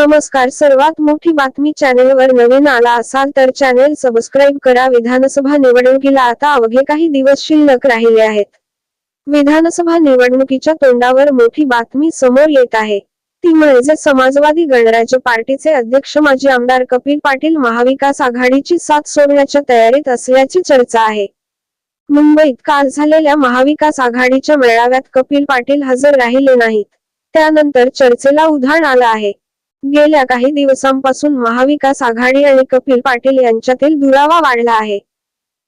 नमस्कार. सर्वात मोठी बातमी चॅनेलवर नवीन आला असाल तर चॅनेल सबस्क्राईब करा. विधानसभा निवडणुकीला आता अवघे काही दिवस शिल्लक राहिले आहेत. विधानसभा निवडणुकीच्या तोंडावर मोठी बातमी समोर येत आहे. ती म्हणजे समाजवादी गणराज्य पार्टीचे अध्यक्ष माजी आमदार कपिल पाटील महाविकास आघाडीची साथ सोडण्याच्या तयारीत असल्याची चर्चा आहे. मुंबईत काल झालेल्या महाविकास आघाडीच्या मेळाव्यात कपिल पाटील हजर राहिले नाहीत. त्यानंतर चर्चेला उधाण आलं आहे. गेल्या काही दिवसांपासून महाविकास आघाडी आणि कपिल पाटील यांच्यातील दुरावा वाढला आहे.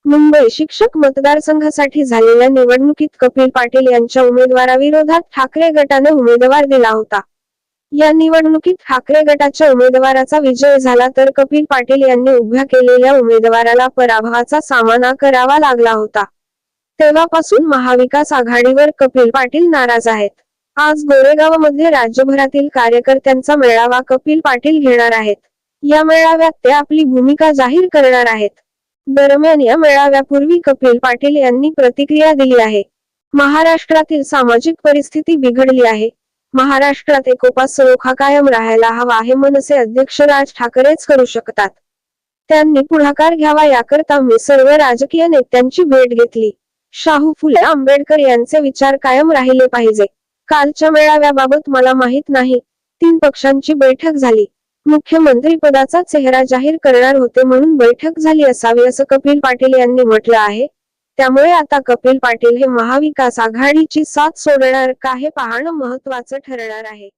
मुंबई शिक्षक मतदारसंघासाठी झालेल्या निवडणुकीत कपिल पाटील यांच्या उमेदवाराविरोधात ठाकरे गटाने उमेदवार दिला होता. या निवडणुकीत ठाकरे गटाच्या उमेदवाराचा विजय झाला तर कपिल पाटील यांनी उभ्या केलेल्या उमेदवाराला पराभवाचा सामना करावा लागला होता. तेव्हापासून महाविकास आघाडीवर कपिल पाटील नाराज आहेत. आज गोरेगावमध्ये राज्यभरातील कार्यकर्त्यांचा मेळावा कपिल पाटील घेणार आहेत. या मेळाव्यात ते आपली भूमिका जाहीर करणार आहेत. दरम्यान या मेळाव्यापूर्वी कपिल पाटील यांनी प्रतिक्रिया दिली आहे. महाराष्ट्रातील सामाजिक परिस्थिती बिघडली आहे. महाराष्ट्रात एकोपा सलोखा कायम राहायला हवा हे मनसे अध्यक्ष राज ठाकरेच करू शकतात. त्यांनी पुढाकार घ्यावा याकरता मी सर्व राजकीय नेत्यांची भेट घेतली. शाहू फुले आंबेडकर यांचे विचार कायम राहिले पाहिजे. कालच्या मेळाव्याबाबत मला माहीत नाही. तीन पक्षांची बैठक झाली. मुख्यमंत्री पदाचा चेहरा जाहीर करणार होते म्हणून बैठक झाली असावी असं कपिल पाटील यांनी म्हटलं आहे. त्यामुळे आता कपिल पाटील हे महाविकास आघाडीची साथ सोडणार का हे पाहणं महत्वाचं ठरणार आहे.